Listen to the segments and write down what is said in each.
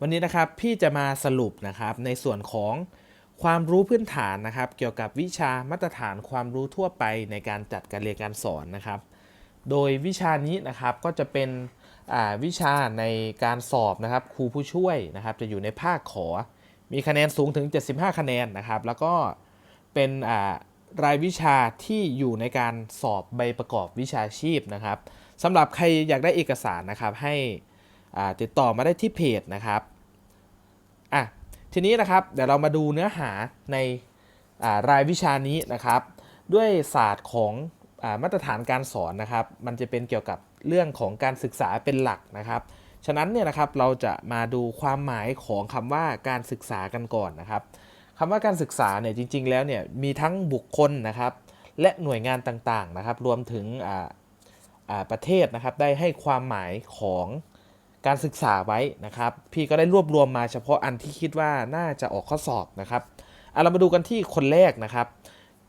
วันนี้นะครับพี่จะมาสรุปนะครับในส่วนของความรู้พื้นฐานนะครับ เกี่ยวกับวิชามาตรฐานความรู้ทั่วไปในการจัดการเรียนการสอนนะครับ โดยวิชานี้นะครับก็จะเป็นวิชาในการสอบนะครับครูผู้ช่วยนะครับ จะอยู่ในภาคขอ มีคะแนนสูงถึง 75 คะแนนนะครับ แล้วก็เป็นรายวิชาที่อยู่ในการสอบใบประกอบวิชาชีพนะครับสำหรับใครอยากได้เอกสารนะครับให้ ติดต่อมาได้ที่เพจนะครับอะทีนี้นะครับเดี๋ยวเรามาดูเนื้อหาในารายวิชานี้นะครับ ด้วยศาสตร์ของอามาตรฐานการสอนนะครับ มันจะเป็นเกี่ยวกับเรื่องของการศึกษาเป็นหลักนะครับ ฉะนั้นเนี่ยนะครับเราจะมาดูความหมายของคำว่าการศึกษากันก่อนนะครับคำว่าการศึกษาเนี่ยจริง ๆ แล้วเนี่ยมีทั้งบุคคลนะครับ และหน่วยงานต่างๆนะครับ รวมถึงประเทศนะครับได้ให้ความหมายของ การศึกษาไว้นะครับ พี่ก็ได้รวบรวมมาเฉพาะอันที่คิดว่าน่าจะออกข้อสอบนะครับเอาเรามาดูกันที่คนแรกนะครับ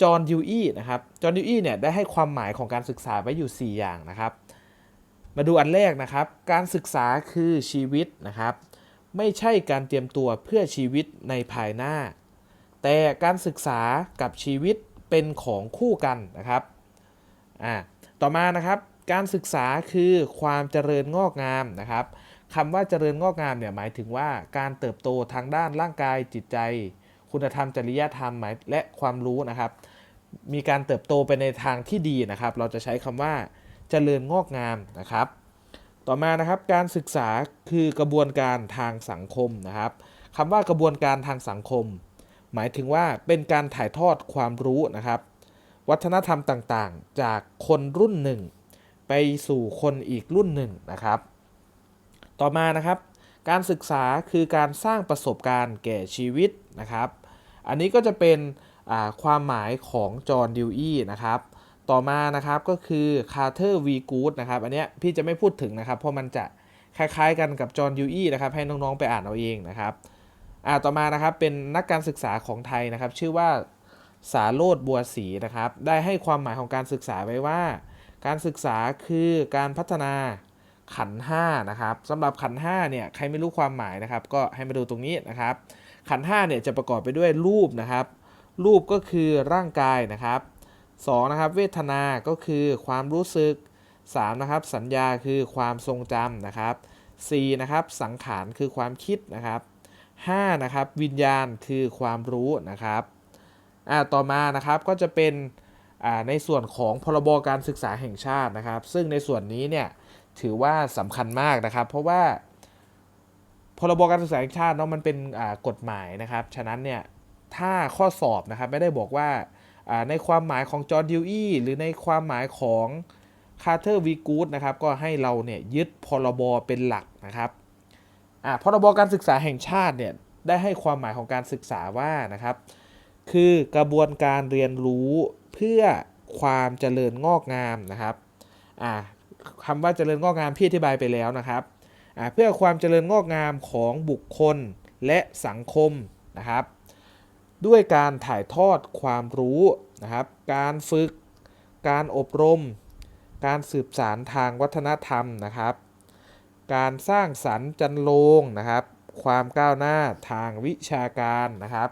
จอห์นดิวอี้นะครับจอห์นดิวอี้เนี่ยได้ให้ความหมายของการศึกษาไว้อยู่ 4 อย่างนะครับ มาดูอันแรกนะครับ การศึกษาคือชีวิตนะครับ ไม่ใช่การเตรียมตัวเพื่อชีวิตในภายหน้า แต่การศึกษากับชีวิตเป็นของคู่กันนะครับอ่าต่อมานะครับ การศึกษาคือความเจริญงอกงามนะครับ คำว่าเจริญงอกงามเนี่ยหมายถึงว่าการเติบโตทางด้านร่างกายจิตใจ คุณธรรมจริยธรรมหมายและความรู้นะครับ มีการเติบโตไปในทางที่ดีนะครับ เราจะใช้คำว่าเจริญงอกงามนะครับ ต่อมานะครับการศึกษาคือกระบวนการทางสังคมนะครับคำว่ากระบวนการทางสังคม หมายถึงว่าเป็นการถ่ายทอดความรู้นะครับ วัฒนธรรมต่างๆ จากคนรุ่นหนึ่ง ไปสู่คนอีกรุ่นหนึ่งนะครับ ต่อมานะครับ การศึกษาคือการสร้างประสบการณ์แก่ชีวิตนะครับ อันนี้ก็จะเป็นความหมายของจอห์นดิวอี้นะครับต่อมานะครับก็คือคาร์เทอร์วีกูดนะครับอันเนี้ยพี่จะไม่พูดถึงนะครับ เพราะมันจะคล้ายๆกันกับจอห์นดิวอี้นะครับให้น้องๆไปอ่านเอาเองนะครับอ่าต่อมานะครับเป็นนักการศึกษาของไทยนะครับ ชื่อว่าสาโรดบัวศรีนะครับ ได้ให้ความหมายของการศึกษาไว้ว่า การศึกษาคือการพัฒนา ขันห้านะครับสำหรับขันห้าเนี่ยใครไม่รู้ความหมายนะครับ ก็ให้มาดูตรงนี้นะครับ ขันห้าเนี่ยจะประกอบไปด้วยรูปนะครับ รูปก็คือร่างกายนะครับ2นะครับเวทนาก็คือความรู้สึก3นะครับสัญญาคือความทรงจำนะครับ4นะครับสังขารคือความคิดนะครับ5นะครับวิญญาณคือความรู้นะครับอ่าต่อมานะครับก็จะเป็นในส่วนของพรบการศึกษาแห่งชาตินะครับ ซึ่งในส่วนนี้เนี่ย ถือว่าสำคัญมากนะครับ เพราะว่าพรบการศึกษาแห่งชาติเนาะมันเป็นกฎหมายนะครับ ฉะนั้นเนี่ยถ้าข้อสอบนะครับไม่ได้บอกว่าในความหมายของจอร์นดิวอี้หรือในความหมายของคาร์เทอร์วีกูดนะครับก็ให้เราเนี่ยยึดพรบเป็นหลักนะครับพรบการศึกษาแห่งชาติเนี่ยได้ให้ความหมายของการศึกษาว่านะครับ คือกระบวนการเรียนรู้เพื่อความเจริญงอกงามนะครับ อ่าคำว่าเจริญงอกงามพี่อธิบายไปแล้วนะครับเพื่อความเจริญงอกงามของบุคคลและสังคมนะครับ ด้วยการถ่ายทอดความรู้นะครับ การฝึก การอบรม การสืบสารทางวัฒนธรรมนะครับ การสร้างสรรค์จันโลงนะครับ ความก้าวหน้าทางวิชาการนะครับ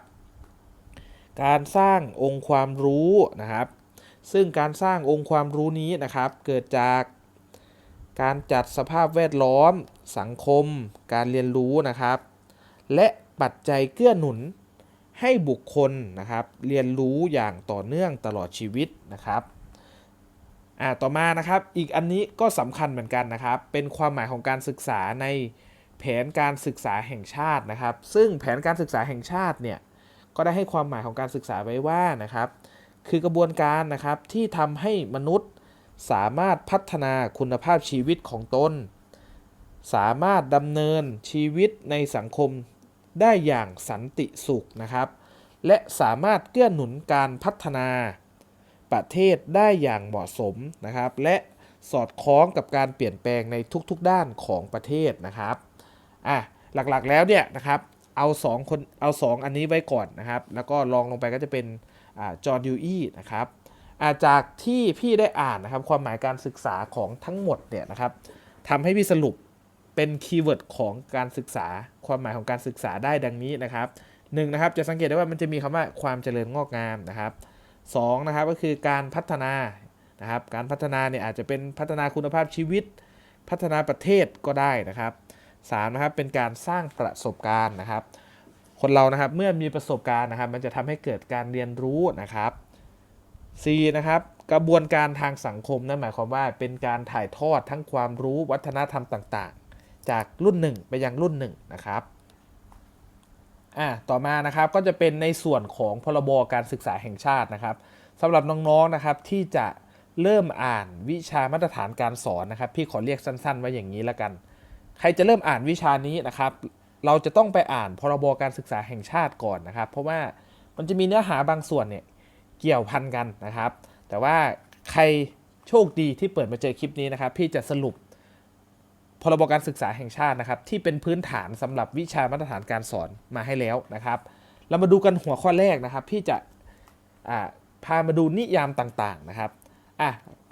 การสร้างองค์ความรู้นะครับ ซึ่งการสร้างองค์ความรู้นี้นะครับ เกิดจาก การจัดสภาพแวดล้อม สังคม การเรียนรู้นะครับ และปัจจัยเกื้อหนุนให้บุคคลนะครับ เรียนรู้อย่างต่อเนื่องตลอดชีวิตนะครับอ่าต่อมานะครับอีกอันนี้ก็สำคัญเหมือนกันนะครับ เป็นความหมายของการศึกษาในแผนการศึกษาแห่งชาตินะครับ ซึ่งแผนการศึกษาแห่งชาติเนี่ยก็ได้ให้ความหมายของการศึกษาไว้ว่านะครับ คือกระบวนการนะครับที่ทำให้มนุษย์ สามารถพัฒนาคุณภาพชีวิตของตน สามารถดำเนินชีวิตในสังคมได้อย่างสันติสุขนะครับ และสามารถเกื้อหนุนการพัฒนาประเทศได้อย่างเหมาะสมนะครับ และสอดคล้องกับการเปลี่ยนแปลงในทุกๆด้านของประเทศนะครับอะหลักๆแล้วเนี่ยนะครับเอา2คนเอา 2 อันนี้ไว้ก่อนนะครับ แล้วก็ลองลงไปก็จะเป็นอ่าจอห์นดิวอี้นะครับ จากที่พี่ได้อ่านนะครับความหมายการศึกษาของทั้งหมดเนี่ยนะครับทำให้พี่สรุปเป็นคีย์เวิร์ดของการศึกษา ความหมายของการศึกษาได้ดังนี้นะครับหนึ่งนะครับจะสังเกตได้ว่ามันจะมีคำว่าความเจริญงอกงามนะครับสองนะครับก็คือการพัฒนานะครับการพัฒนาเนี่ยอาจจะเป็นพัฒนาคุณภาพชีวิต พัฒนาประเทศก็ได้นะครับสามนะครับเป็นการสร้างประสบการณ์นะครับ คนเรานะครับเมื่อมีประสบการณ์นะครับ มันจะทำให้เกิดการเรียนรู้นะครับ C นะครับกระบวนการทางสังคมนั่นหมายความว่าเป็นการถ่ายทอดทั้งความรู้วัฒนธรรมต่างๆ จากรุ่นหนึ่งไปยังรุ่นหนึ่งนะครับอะต่อมานะครับก็จะเป็นในส่วนของพรบการศึกษาแห่งชาตินะครับสำหรับน้องๆนะครับที่จะเริ่มอ่านวิชามาตรฐานการสอนนะครับ พี่ขอเรียกสั้นๆว่าอย่างนี้แล้วกัน ใครจะเริ่มอ่านวิชานี้นะครับ เราจะต้องไปอ่านพรบการศึกษาแห่งชาติก่อนนะครับ เพราะว่ามันจะมีเนื้อหาบางส่วนเนี่ย เกี่ยวพันกันนะครับ แต่ว่าใครโชคดีที่เปิดมาเจอคลิปนี้นะครับ พี่จะสรุปพรบการศึกษาแห่งชาตินะครับ ที่เป็นพื้นฐานสำหรับวิชามาตรฐานการสอนมาให้แล้วนะครับ เรามาดูกันหัวข้อแรกนะครับ พี่จะพามาดูนิยามต่างๆนะครับอะ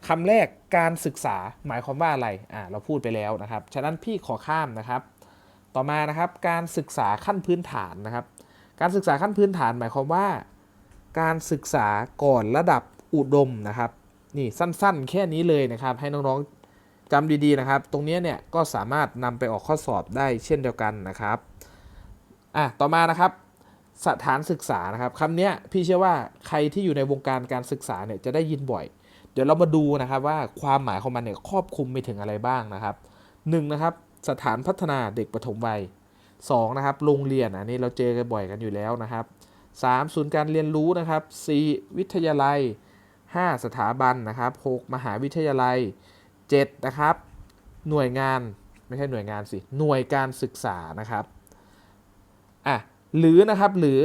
คำแรกการศึกษาหมายความว่าอะไรอ่าเราพูดไปแล้วนะครับ ฉะนั้นพี่ขอข้ามนะครับ ต่อมานะครับการศึกษาขั้นพื้นฐานนะครับ การศึกษาขั้นพื้นฐานหมายความว่า การศึกษาก่อนระดับอุดมนะครับนี่สั้นๆ แค่นี้เลยนะครับ ให้น้องๆจำดีๆนะครับ ตรงนี้เนี่ยก็สามารถนำไปออกข้อสอบได้เช่นเดียวกันนะครับอะต่อมานะครับสถานศึกษานะครับคำนี้พี่เชื่อว่าใครที่อยู่ในวงการการศึกษาเนี่ยจะได้ยินบ่อย เดี๋ยวเรามาดูนะครับว่าความหมายของมันเนี่ยครอบคลุมไปถึงอะไรบ้างนะครับหนึ่งนะครับสถานพัฒนาเด็กปฐมวัย2นะครับโรงเรียนอันนี้เราเจอกันบ่อยกันอยู่แล้วนะครับ 3 ศูนย์การเรียนรู้นะครับ 4 วิทยาลัย 5 สถาบันนะครับ 6 มหาวิทยาลัย 7 นะครับ หน่วยงานไม่ใช่หน่วยงานสิ หน่วยการศึกษานะครับอะหรือนะครับหรือ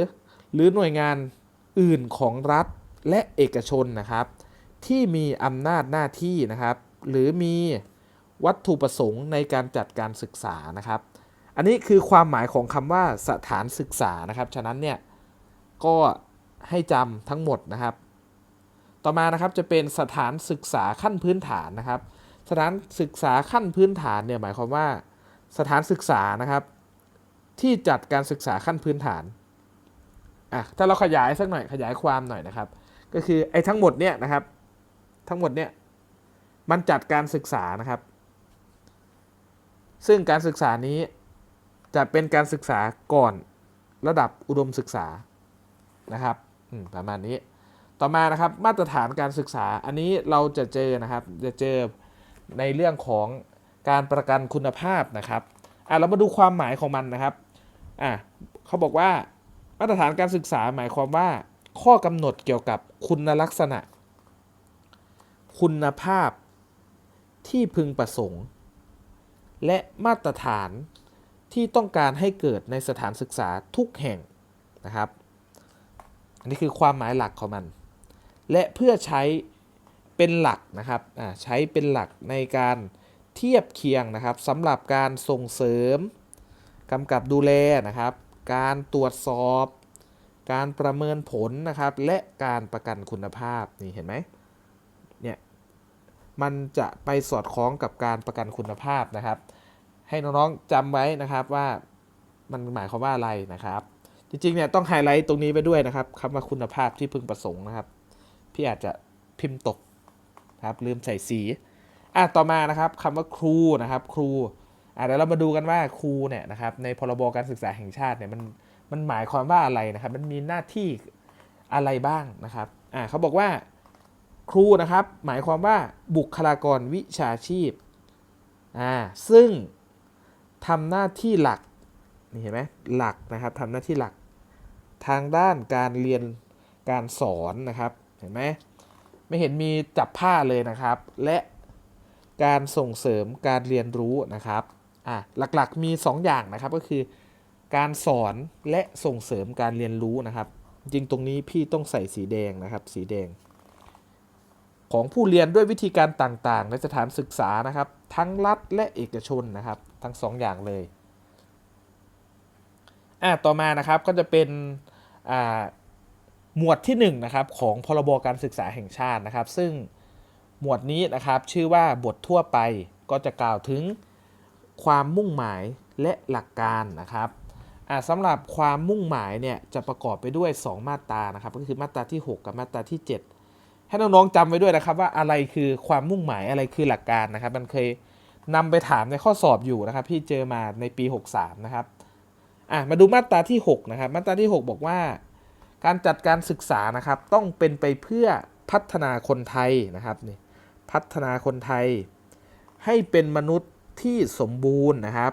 หรือหน่วยงานอื่นของรัฐและเอกชนนะครับ ที่มีอำนาจหน้าที่นะครับ หรือมีวัตถุประสงค์ในการจัดการศึกษานะครับ อันนี้คือความหมายของคำว่าสถานศึกษานะครับ ฉะนั้นเนี่ย ก็ให้จำทั้งหมดนะครับ ต่อมานะครับจะเป็นสถานศึกษาขั้นพื้นฐานนะครับ สถานศึกษาขั้นพื้นฐานเนี่ยหมายความว่า สถานศึกษานะครับ ที่จัดการศึกษาขั้นพื้นฐานอะถ้าเราขยายสักหน่อยขยายความหน่อยนะครับ ก็คือไอ้ทั้งหมดเนี่ยนะครับ ทั้งหมดเนี่ยมันจัดการศึกษานะครับ ซึ่งการศึกษานี้จะเป็นการศึกษาก่อนระดับอุดมศึกษา นะครับประมาณนี้ ต่อมานะครับมาตรฐานการศึกษาอันนี้เราจะเจอนะครับจะเจอในเรื่องของการประกันคุณภาพนะครับอะเรามาดูความหมายของมันนะครับอะเขาบอกว่ามาตรฐานการศึกษาหมายความว่า ข้อกำหนดเกี่ยวกับคุณลักษณะ คุณภาพที่พึงประสงค์ และมาตรฐานที่ต้องการให้เกิดในสถานศึกษาทุกแห่งนะครับ อันนี้คือความหมายหลักของมัน และเพื่อใช้เป็นหลักนะครับใช้เป็นหลักในการเทียบเคียงนะครับสำหรับการส่งเสริมกำกับดูแลนะครับ การตรวจสอบ การประเมินผลนะครับ และการประกันคุณภาพนี่เห็นไหมเนี่ยมันจะไปสอดคล้องกับการประกันคุณภาพนะครับ ให้น้องๆจำไว้นะครับว่ามันหมายความว่าอะไรนะครับ จริงๆเนี่ยต้องไฮไลท์ตรงนี้ไปด้วยนะครับคำว่าคุณภาพที่พึงประสงค์นะครับ พี่อาจจะพิมพ์ตกนะครับลืมใส่สีอะต่อมานะครับคำว่าครูนะครับครูอะเดี๋ยวเรามาดูกันว่าครูเนี่ยนะครับในพรบการศึกษาแห่งชาติเนี่ยมันมันหมายความว่าอะไรนะครับ มันมีหน้าที่อะไรบ้างนะครับอะเขาบอกว่าครูนะครับ หมายความว่าบุคลากรวิชาชีพอ่าซึ่งทำหน้าที่หลักนี่เห็นไหมหลักนะครับทำหน้าที่หลัก ทางด้านการเรียนการสอนนะครับเห็นไหมไม่เห็นมีจับผ้าเลยนะครับ และการส่งเสริมการเรียนรู้นะครับอะหลักๆมี 2 อย่างนะครับก็คือการสอนและส่งเสริมการเรียนรู้นะครับ จริงตรงนี้พี่ต้องใส่สีแดงนะครับ สีแดง ของผู้เรียนด้วยวิธีการต่างๆ ในสถานศึกษานะครับ ทั้งรัฐและเอกชนนะครับ ทั้งสองอย่างเลย อะต่อมานะครับก็จะเป็นอ่าหมวดที่1นงนะครับของพรบการศึกษาแห่งชาตินะครับ ซึ่งหมวดนี้นะครับชื่อว่าบททั่วไปก็จะกล่าวถึงความมุ่งหมายและหลักการนะครับอ่าสำหรับความมุ่งหมายเนี่ยจะประกอบไปด้วย 2 มาตรานะครับก็คือมาตราที่ 6 กับมาตราที่ 7 ให้น้องๆจำไว้ด้วยนะครับว่าอะไรคือความมุ่งหมายอะไรคือหลักการนะครับ มันเคยนำไปถามในข้อสอบอยู่นะครับพี่เจอมาในปี 63 นะครับ อะมาดูมาตราที่ 6 นะครับ มาตราที่ 6 บอกว่า การจัดการศึกษานะครับ ต้องเป็นไปเพื่อพัฒนาคนไทยนะครับนี่พัฒนาคนไทย ให้เป็นมนุษย์ที่สมบูรณ์นะครับ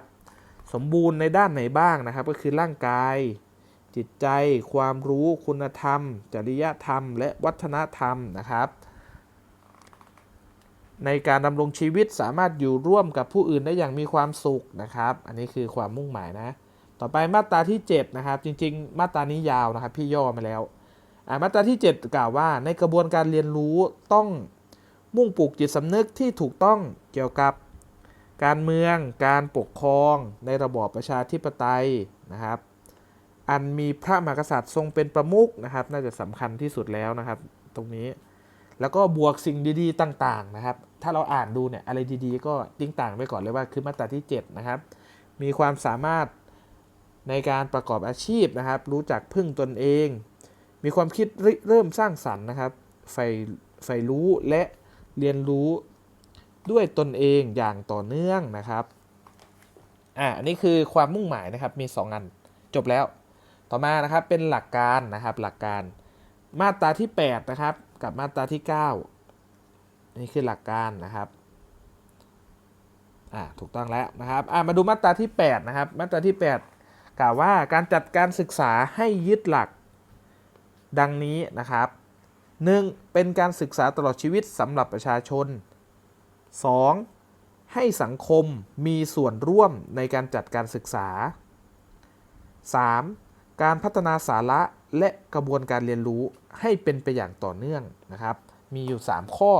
สมบูรณ์ในด้านไหนบ้างนะครับ ก็คือร่างกาย จิตใจ ความรู้ คุณธรรม จริยธรรม และวัฒนธรรมนะครับในการดำรงชีวิตสามารถอยู่ร่วมกับผู้อื่นได้อย่างมีความสุขนะครับ อันนี้คือความมุ่งหมายนะ ต่อไปมาตราที่ 7 นะครับ จริง ๆ มาตรานี้ยาวนะครับ พี่ย่อมาแล้วอ่ามาตราที่ 7 กล่าวว่า ในกระบวนการเรียนรู้ต้องมุ่งปลูกจิตสำนึกที่ถูกต้องเกี่ยวกับการเมืองการปกครองในระบอบประชาธิปไตยนะครับ อันมีพระมหากษัตริย์ทรงเป็นประมุขนะครับ น่าจะสำคัญที่สุดแล้วนะครับ ตรงนี้ แล้วก็บวกสิ่งดีๆ ต่าง ๆ นะครับ ถ้าเราอ่านดูเนี่ยอะไรดีๆ ก็ติ้งต่างไว้ก่อนเลยว่าคือมาตราที่ 7 นะครับ มีความสามารถ ในการประกอบอาชีพนะครับ รู้จักพึ่งตนเอง มีความคิดเริ่มสร้างสรรค์นะครับใฝ่ใฝ่รู้และเรียนรู้ด้วยตนเองอย่างต่อเนื่องนะครับอ่าอันนี้คือความมุ่งหมายนะครับมี 2 อัน จบแล้ว ต่อมานะครับเป็นหลักการนะครับหลักการมาตราที่ 8 นะครับ กับมาตราที่ 9 นี่คือหลักการนะครับอ่าถูกต้องแล้วนะครับอ่ามาดูมาตราที่ 8 นะครับ มาตราที่ 8 กล่าวว่าการจัดการศึกษาให้ยึดหลัก ดังนี้นะครับ 1. เป็นการศึกษาตลอดชีวิตสำหรับประชาชน 2. ให้สังคมมีส่วนร่วมในการจัดการศึกษา 3. การพัฒนาสาระและกระบวนการเรียนรู้ให้เป็นไปอย่างต่อเนื่องนะครับ มีอยู่ 3 ข้อ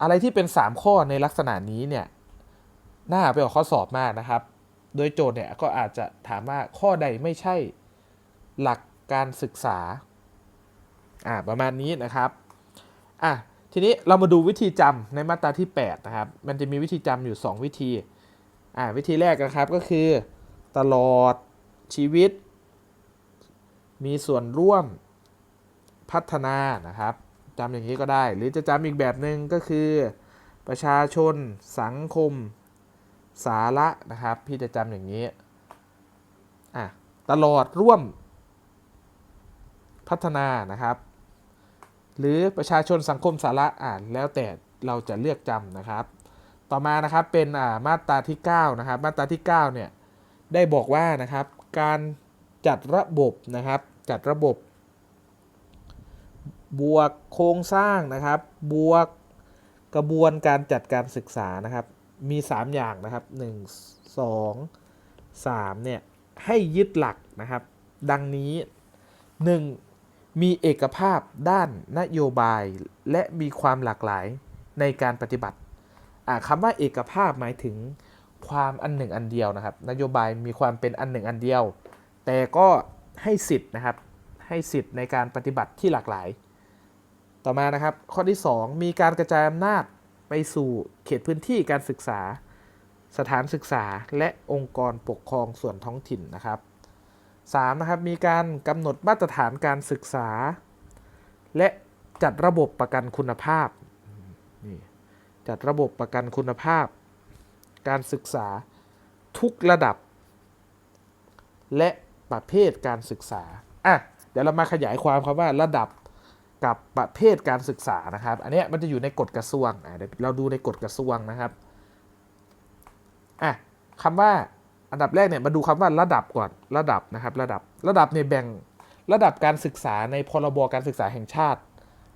อะไรที่เป็น 3 ข้อในลักษณะนี้เนี่ย น่าไปออกข้อสอบมากนะครับ โดยโจทย์เนี่ยก็อาจจะถามว่าข้อใดไม่ใช่หลักการศึกษาอ่าประมาณนี้นะครับอะทีนี้เรามาดูวิธีจำในมาตราที่ 8 นะครับ มันจะมีวิธีจำอยู่ 2 วิธีอ่าวิธีแรกนะครับก็คือ ตลอดชีวิต มีส่วนร่วมพัฒนานะครับจำอย่างนี้ก็ได้ หรือจะจำอีกแบบหนึ่งก็คือ ประชาชนสังคม สาระนะครับ พี่จะจำอย่างนี้อะตลอดร่วมพัฒนานะครับ หรือประชาชนสังคมสาระอ่านแล้วแต่เราจะเลือกจำนะครับ ต่อมานะครับเป็นอ่ามาตราที่9นะครับมาตราที่9เนี่ยได้บอกว่านะครับการจัดระบบนะครับจัดระบบบวกโครงสร้างนะครับ บวกกระบวนการจัดการศึกษานะครับ มี 3 อย่างนะครับ 1 2 3เนี่ยให้ยึดหลักนะครับ ดังนี้ 1. มีเอกภาพด้านนโยบายและมีความหลากหลายในการปฏิบัติอ่าคำว่าเอกภาพหมายถึงความอันหนึ่งอันเดียวนะครับ นโยบายมีความเป็นอันหนึ่งอันเดียว แต่ก็ให้สิทธิ์นะครับให้สิทธิ์ในการปฏิบัติที่หลากหลาย ต่อมานะครับ ข้อที่ 2 มีการกระจายอำนาจ ไปสู่เขตพื้นที่การศึกษา สถานศึกษาและองค์กรปกครองส่วนท้องถิ่นนะครับ 3. นะครับมีการกำหนดมาตรฐานการศึกษา และจัดระบบประกันคุณภาพนี่จัดระบบประกันคุณภาพ การศึกษาทุกระดับ และประเภทการศึกษาอะเดี๋ยวเรามาขยายความคำว่าระดับ กับประเภทการศึกษานะครับ อันนี้มันจะอยู่ในกฎกระทรวงเดี๋ยวเราดูในกฎกระทรวงนะครับอะคำว่าอันดับแรกเนี่ยมาดูคำว่าระดับก่อนระดับนะครับ ระดับระดับเนี่ยแบ่งระดับการศึกษาในพรบการศึกษาแห่งชาติ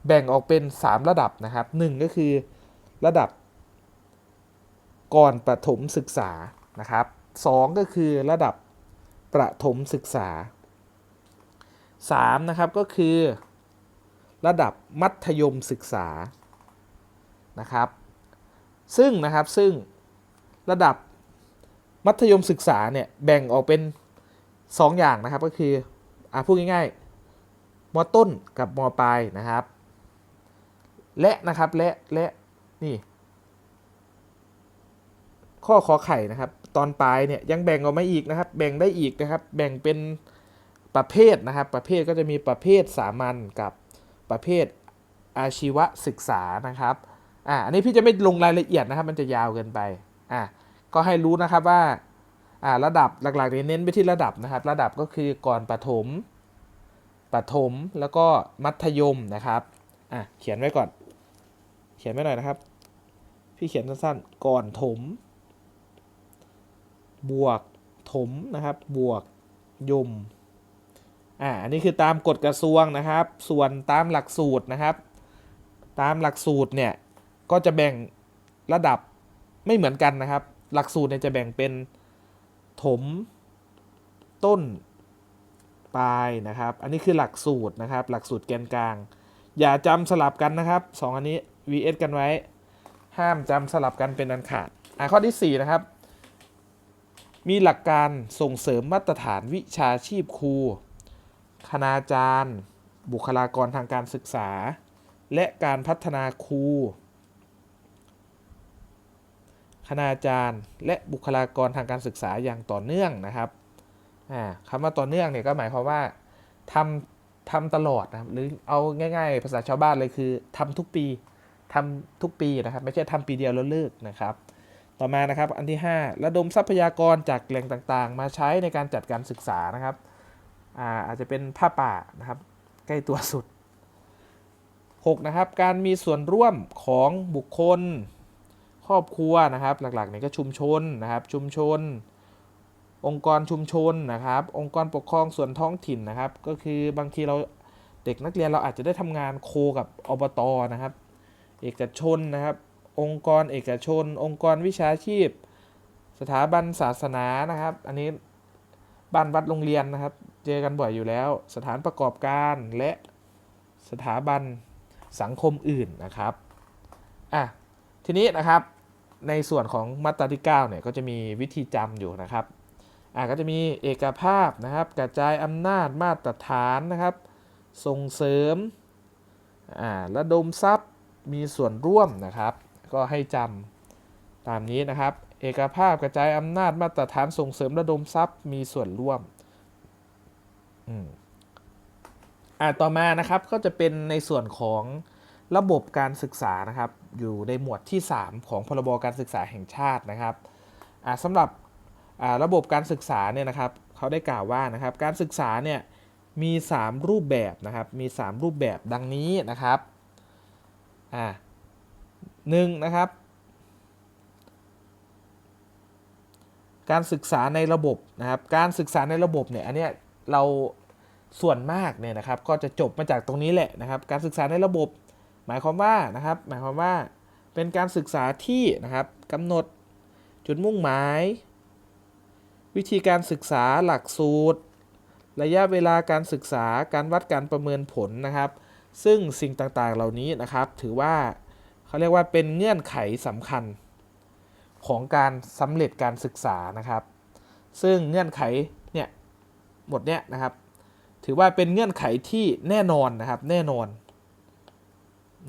แบ่งออกเป็น 3 ระดับนะครับหนึ่งก็คือระดับก่อนประถมศึกษานะครับสองก็คือระดับประถมศึกษา3นะครับก็คือ ระดับมัธยมศึกษานะครับ ซึ่งนะครับซึ่งระดับมัธยมศึกษาเนี่ยแบ่งออกเป็น 2 อย่างนะครับก็คืออ่าพูดง่ายๆมต้นกับมปลายนะครับ และนะครับและและนี่ข้อขอไข่นะครับ ตอนปลายเนี่ยยังแบ่งออกมาอีกนะครับ แบ่งได้อีกนะครับ แบ่งเป็นประเภทนะครับ ประเภทก็จะมีประเภทสามัญกับ ประเภทอาชีวศึกษานะครับอ่าอันนี้พี่จะไม่ลงรายละเอียดนะครับ มันจะยาวเกินไปอ่าก็ให้รู้นะครับว่าอ่าระดับหลักๆเน้นไปที่ระดับนะครับ ระดับก็คือก่อนประถมประถมแล้วก็มัธยมนะครับอะเขียนไว้ก่อน เขียนไว้หน่อยนะครับ พี่เขียนสั้นๆก่อนถม บวกถมนะครับ บวกยม อ่าอันนี้คือตามกฎกระทรวงนะครับ ส่วนตามหลักสูตรนะครับ ตามหลักสูตรเนี่ยก็จะแบ่งระดับไม่เหมือนกันนะครับ หลักสูตรเนี่ยจะแบ่งเป็นถมต้นปลายนะครับ อันนี้คือหลักสูตรนะครับ หลักสูตรแกนกลาง อย่าจำสลับกันนะครับสองอันนี้ vs กันไว้ ห้ามจำสลับกันเป็นอันขาดอะข้อที่ 4 นะครับ มีหลักการส่งเสริมมาตรฐานวิชาชีพครู คณาจารย์ บุคลากรทางการศึกษา และการพัฒนาครู คณาจารย์ และบุคลากรทางการศึกษาอย่างต่อเนื่องนะครับอ่าคำว่าต่อเนื่องเนี่ยก็หมายความว่าทำทำตลอดนะครับหรือเอาง่าย ๆ ภาษาชาวบ้านเลยคือทำทุกปีทำทุกปีนะครับ ไม่ใช่ทำปีเดียวแล้วเลิกนะครับต่อมานะครับอันที่ 5 ระดมทรัพยากรจากแหล่งต่างๆ มาใช้ในการจัดการศึกษานะครับ อาอาจจะเป็นผ้าป่านะครับ ใกล้ตัวสุด 6 นะครับ การมีส่วนร่วมของบุคคลครอบครัวนะครับ หลักๆเนี่ยก็ชุมชนนะครับ ชุมชน องค์กรชุมชนนะครับ องค์กรปกครองส่วนท้องถิ่นนะครับ ก็คือบางทีเราเด็กนักเรียนเราอาจจะได้ทำงานโคกับอบตนะครับ เอกชนนะครับ องค์กรเอกชน องค์กรวิชาชีพ สถาบันศาสนานะครับ อันนี้บ้านวัดโรงเรียนนะครับ เจอกันบ่อยอยู่แล้ว สถานประกอบการและสถาบันสังคมอื่นนะครับอะทีนี้นะครับในส่วนของมาตราที่9เนี่ยก็จะมีวิธีจำอยู่นะครับอ่าก็จะมีเอกภาพนะครับ กระจายอำนาจมาตรฐานนะครับ ส่งเสริมอ่าระดมทรัพย์มีส่วนร่วมนะครับ ก็ให้จำตามนี้นะครับ เอกภาพกระจายอำนาจมาตรฐานส่งเสริมระดมทรัพย์มีส่วนร่วม อ่าต่อมานะครับก็จะเป็นในส่วนของระบบการศึกษานะครับ อยู่ในหมวดที่ 3 ของพรบการศึกษาแห่งชาตินะครับอ่าสำหรับอ่าระบบการศึกษาเนี่ยนะครับเขาได้กล่าวว่านะครับ การศึกษาเนี่ยมี 3 รูปแบบนะครับ มี 3 รูปแบบดังนี้นะครับอ่าหนึ่งนะครับ การศึกษาในระบบนะครับ การศึกษาในระบบเนี่ยอันเนี้ย เราส่วนมากเนี่ยนะครับก็จะจบมาจากตรงนี้แหละนะครับ การศึกษาในระบบ หมายความว่านะครับ หมายความว่าเป็นการศึกษาที่นะครับกำหนดจุดมุ่งหมาย วิธีการศึกษาหลักสูตร ระยะเวลาการศึกษาการวัดการประเมินผลนะครับ ซึ่งสิ่งต่างๆเหล่านี้นะครับ ถือว่าเขาเรียกว่าเป็นเงื่อนไขสำคัญของการสำเร็จการศึกษานะครับ ซึ่งเงื่อนไข หมดเนี่ยนะครับ ถือว่าเป็นเงื่อนไขที่แน่นอนนะครับ แน่นอน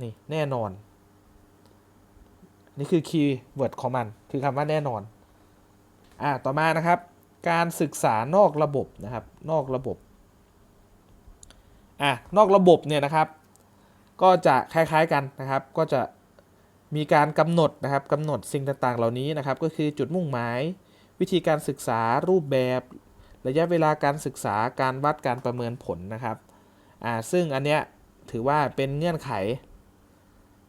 นี่แน่นอน นี่คือคีย์เวิร์ดของมัน คือคำว่าแน่นอน อ่าต่อมานะครับ การศึกษานอกระบบนะครับ นอกระบบ อ่านอกระบบเนี่ยนะครับ ก็จะคล้ายๆกันนะครับ ก็จะมีการกำหนดนะครับกำหนดสิ่งต่างๆ เหล่านี้นะครับ ก็คือจุดมุ่งหมาย วิธีการศึกษารูปแบบ ระยะเวลาการศึกษาการวัดการประเมินผลนะครับอ่าซึ่งอันเนี้ยถือว่าเป็นเงื่อนไข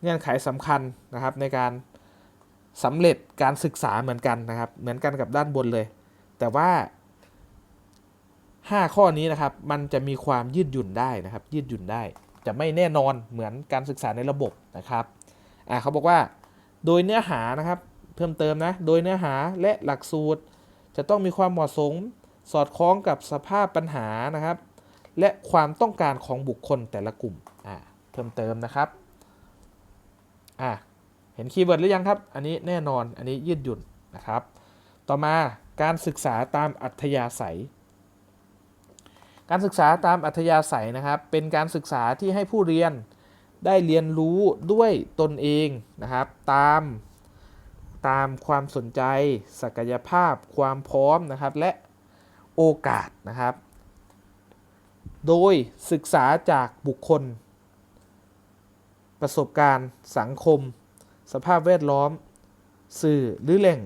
เงื่อนไขสำคัญนะครับในการสำเร็จการศึกษาเหมือนกันนะครับ เหมือนกันกับด้านบนเลย แต่ว่า 5 ข้อนี้นะครับ มันจะมีความยืดหยุ่นได้นะครับ ยืดหยุ่นได้ จะไม่แน่นอนเหมือนการศึกษาในระบบนะครับอ่าเขาบอกว่า โดยเนื้อหานะครับ เพิ่มเติมนะ โดยเนื้อหาและหลักสูตร จะต้องมีความเหมาะสม สอดคล้องกับสภาพปัญหานะครับ และความต้องการของบุคคลแต่ละกลุ่มอ่าเพิ่มเติมนะครับอ่าเห็นคีย์เวิร์ดหรือยังครับ อันนี้แน่นอนอันนี้ยืดหยุ่นนะครับ ต่อมาการศึกษาตามอัธยาศัย การศึกษาตามอัธยาศัยนะครับ เป็นการศึกษาที่ให้ผู้เรียนได้เรียนรู้ด้วยตนเองนะครับ ตามตามความสนใจ ศักยภาพ ความพร้อมนะครับ และ โอกาสนะครับ โดยศึกษาจากบุคคล ประสบการณ์สังคม สภาพแวดล้อม สื่อหรือแหล่ง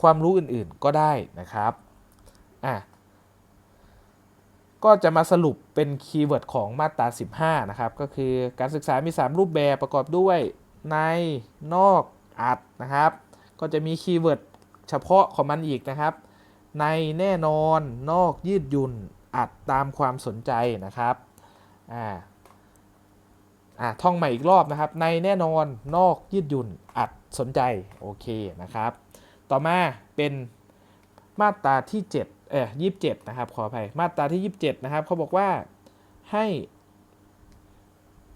ความรู้อื่นๆก็ได้นะครับอะก็จะมาสรุปเป็นคีย์เวิร์ดของมาตรา 15 นะครับ ก็คือการศึกษามี 3 รูปแบบประกอบด้วยในนอกอัดนะครับ ก็จะมีคีย์เวิร์ดเฉพาะของมันอีกนะครับ ในแน่นอนนอกยืดหยุ่นอัดตามความสนใจนะครับอ่าอ่าท่องใหม่อีกรอบนะครับ ในแน่นอนนอกยืดหยุ่นอัดสนใจโอเคนะครับ ต่อมาเป็นมาตราที่7เอ่อ27 นะครับ ขออภัยมาตราที่ 27 นะครับเขาบอกว่าให้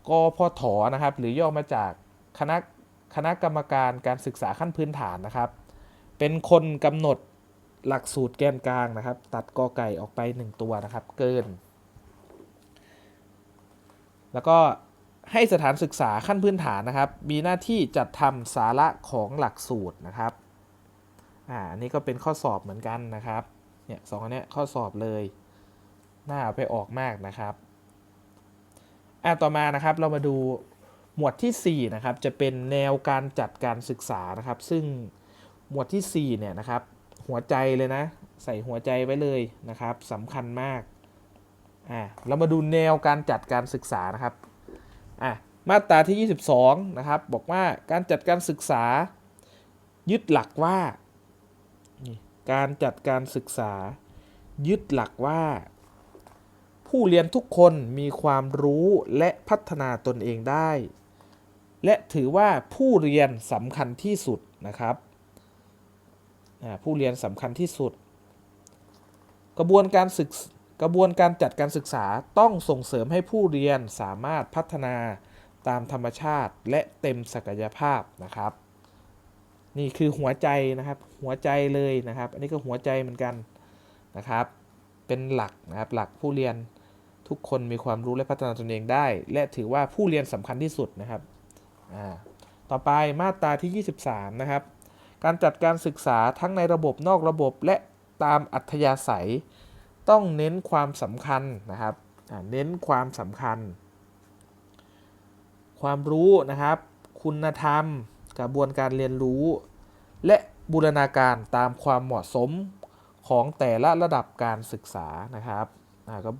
กพทนะครับ หรือย่อมาจากคณะคณะกรรมการการศึกษาขั้นพื้นฐานนะครับ เป็นคนกำหนด หลักสูตรแกนกลางนะครับ ตัดกอไก่ออกไป 1 ตัวนะครับ เกิน แล้วก็ให้สถานศึกษาขั้นพื้นฐานนะครับ มีหน้าที่จัดทำสาระของหลักสูตรนะครับอ่าอันนี้ก็เป็นข้อสอบเหมือนกันนะครับเนี่ยสองอันนี้ข้อสอบเลยน่าไปออกมากนะครับอ่าต่อมานะครับเรามาดูหมวดทีสี่4นะครับจะเป็นแนวการจัดการศึกษานะครับ ซึ่งหมวดทีสี่4เนี่ยนะครับ หัวใจเลยนะ ใส่หัวใจไว้เลยนะครับสำคัญมากอ่าเรามาดูแนวการจัดการศึกษานะครับอะมาตราที่ 22 นะครับ บอกว่าการจัดการศึกษายึดหลักว่า การจัดการศึกษา ยึดหลักว่า ผู้เรียนทุกคนมีความรู้และพัฒนาตนเองได้ และถือว่าผู้เรียนสำคัญที่สุดนะครับ ผู้เรียนสำคัญที่สุด กระบวนการศึกกระบวนการจัดการศึกษาต้องส่งเสริมให้ผู้เรียนสามารถพัฒนาตามธรรมชาติและเต็มศักยภาพนะครับ นี่คือหัวใจนะครับหัวใจเลยนะครับ อันนี้ก็หัวใจเหมือนกันนะครับ เป็นหลักนะครับหลักผู้เรียนทุกคนมีความรู้และพัฒนาตนเองได้ และถือว่าผู้เรียนสำคัญที่สุดนะครับต่อไปมาตราที่ 23 นะครับ การจัดการศึกษาทั้งในระบบนอกระบบและตามอัธยาศัย ต้องเน้นความสำคัญนะครับเน้นความสำคัญ ความรู้นะครับ คุณธรรม กระบวนการเรียนรู้ และบูรณาการตามความเหมาะสมของแต่ละระดับการศึกษานะครับก็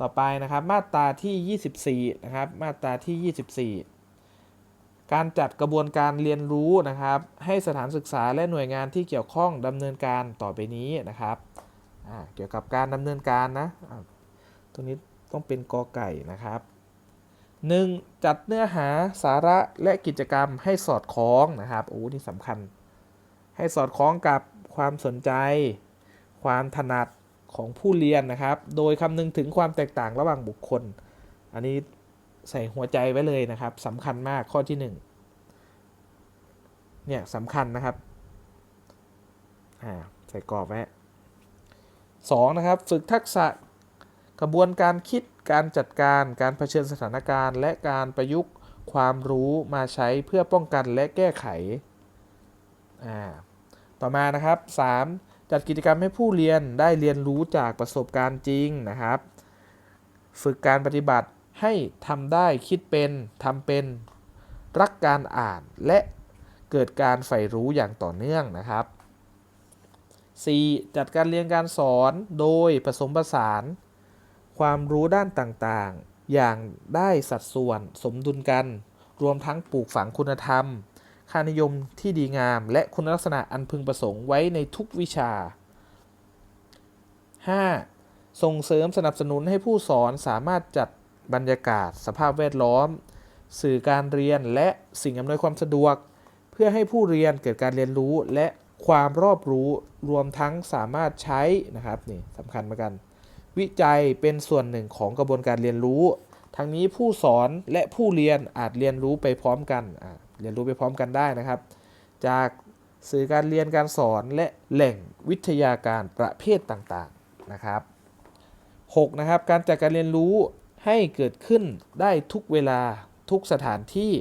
ต่อไปนะครับมาตราที่ 24 นะครับ มาตราที่ 24 การจัดกระบวนการเรียนรู้นะครับ ให้สถานศึกษาและหน่วยงานที่เกี่ยวข้องดำเนินการต่อไปนี้นะครับเกี่ยวกับการดำเนินการนะตรงนี้ต้องเป็นกอไก่นะครับ 1. จัดเนื้อหาสาระและกิจกรรมให้สอดคล้องนะครับโอ้นี่สำคัญ ให้สอดคล้องกับความสนใจ ความถนัดของผู้เรียนนะครับ โดยคำนึงถึงความแตกต่างระหว่างบุคคล อันนี้ ใส่หัวใจไว้เลยนะครับสำคัญมากข้อที่1เนี่ยสำคัญนะครับอ่าใส่กรอบไว้ 2. นะครับฝึกทักษะกระบวนการคิดการจัดการการเผชิญสถานการณ์ และการประยุกต์ความรู้มาใช้เพื่อป้องกันและแก้ไขอ่าต่อมานะครับ 3. จัดกิจกรรมให้ผู้เรียนได้เรียนรู้จากประสบการณ์จริงนะครับ ฝึกการปฏิบัติ ให้ทำได้คิดเป็นทำเป็นรักการอ่านและเกิดการใฝ่รู้อย่างต่อเนื่องนะครับ 4. จัดการเรียนการสอนโดยผสมผสาน ความรู้ด้านต่างๆ อย่างได้สัดส่วนสมดุลกัน รวมทั้งปลูกฝังคุณธรรม ค่านิยมที่ดีงาม และคุณลักษณะอันพึงประสงค์ไว้ในทุกวิชา 5. ส่งเสริมสนับสนุนให้ผู้สอนสามารถจัด บรรยากาศ สภาพแวดล้อม สื่อการเรียนและสิ่งอำนวยความสะดวก เพื่อให้ผู้เรียนเกิดการเรียนรู้และความรอบรู้รวมทั้งสามารถใช้นะครับนี่สำคัญเหมือนกัน วิจัยเป็นส่วนหนึ่งของกระบวนการเรียนรู้ ทั้งนี้ผู้สอนและผู้เรียนอาจเรียนรู้ไปพร้อมกันเรียนรู้ไปพร้อมกันได้นะครับ จากสื่อการเรียนการสอนและแหล่งวิทยาการประเภทต่างๆนะครับ 6. นะครับการจัดการเรียนรู้ ให้เกิดขึ้นได้ทุกเวลาทุกสถานที่